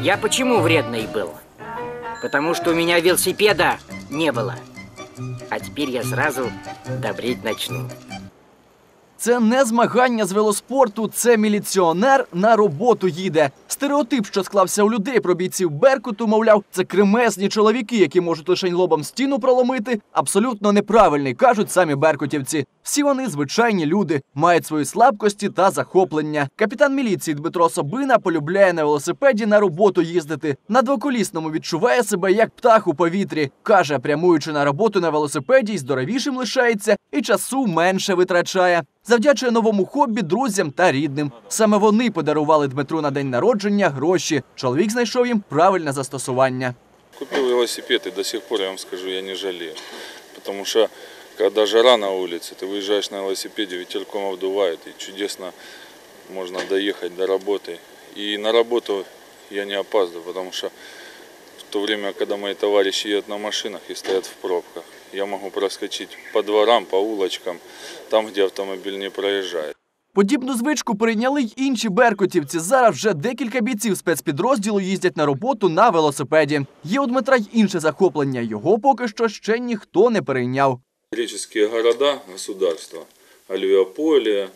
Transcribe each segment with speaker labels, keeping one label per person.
Speaker 1: Я почему вредный был? Потому что у меня велосипеда не было. А теперь я сразу добреть начну.
Speaker 2: Це не змагання з велоспорту, це міліціонер на роботу їде. Стереотип, що склався у людей про бійців Беркуту, мовляв, це кремезні чоловіки, які можуть лише лобом стіну проломити. Абсолютно неправильний, кажуть самі беркутівці. Всі вони звичайні люди, мають свої слабкості та захоплення. Капітан міліції Дмитро Собина полюбляє на велосипеді на роботу їздити. На двоколісному відчуває себе як птах у повітрі. каже, прямуючи на роботу на велосипеді, здоровішим лишається, і часу менше витрачає. Завдячує новому хобі друзям та рідним. Саме вони подарували Дмитру на день народження гроші. Чоловік знайшов їм правильне застосування.
Speaker 3: Купил велосипед и до сих пор, я вам скажу, я не жалею. Потому что, когда жара на улице, ты выезжаешь на велосипеде, ветерком обдувает, и чудесно можно доехать до работы. И на работу я не опаздываю, потому что в то время, когда мои товарищи едут на машинах и стоят в пробках, я могу проскочить по дворам, по улочкам, там, где автомобиль не проезжает.
Speaker 2: Подібну звичку перейняли й інші беркутівці. Зараз вже декілька бійців спецпідрозділу їздять на роботу на велосипеді. Є у Дмитра й інше захоплення. Його поки що ще ніхто не перейняв.
Speaker 3: Греческие города, государства, Альвеополия,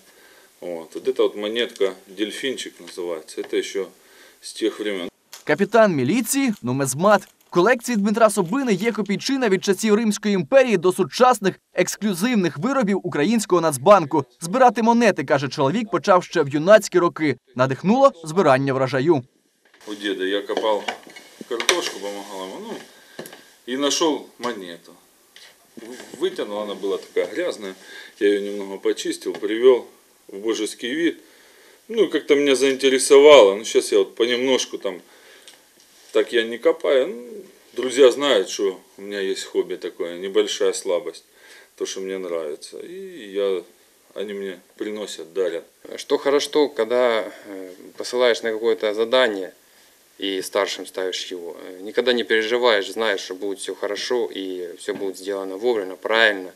Speaker 3: вот, вот эта вот монетка дельфинчик называется, это еще с тех времен.
Speaker 2: Капітан міліції нумезмат. В колекції Дмитра Собини є копійчина від часів Римської імперії до сучасних ексклюзивних виробів українського нацбанку. Збирати монети, каже чоловік, почав ще в юнацькі роки. Надихнуло збирання врожаю.
Speaker 3: У деда я копал картошку, помогал ему, ну, и нашел монету. Вытянул, она была такая грязная, я ее немного почистил, привел в божеский вид. Ну, как-то меня заинтересовало, ну, сейчас я вот понемножку там, так я не копаю, ну, друзья знают, что у меня есть хобби такое, небольшая слабость, то, что мне нравится, и я, они мне приносят, дарят.
Speaker 4: Что хорошо, когда э, посылаешь на какое-то задание и старшим ставишь его, э, никогда не переживаешь, знаешь, что будет все хорошо и все будет сделано вовремя, правильно.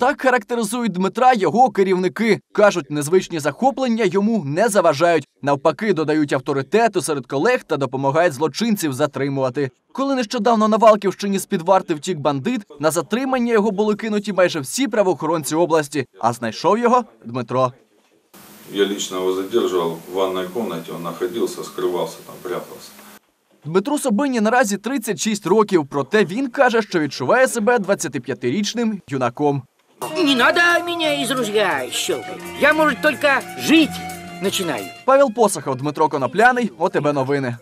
Speaker 2: Так характеризують Дмитра його керівники. Кажуть, незвичні захоплення йому не заважають. Навпаки, додають авторитету серед колег та допомагають злочинців затримувати. Коли нещодавно на Валківщині з-під варти втік бандит, на затримання його були кинуті майже всі правоохоронці області. А знайшов його Дмитро.
Speaker 3: Я лично его задерживал в ванной комнате, он находился, скрывался там, прятался.
Speaker 2: Дмитру Собині наразі 36 років, проте він каже, що відчуває себе 25-річним юнаком.
Speaker 1: Не надо меня из ружья щелкать. Я, может, только жить начинаю.
Speaker 2: Павел Посохов, Дмитро Конопляний, ОТБ новини.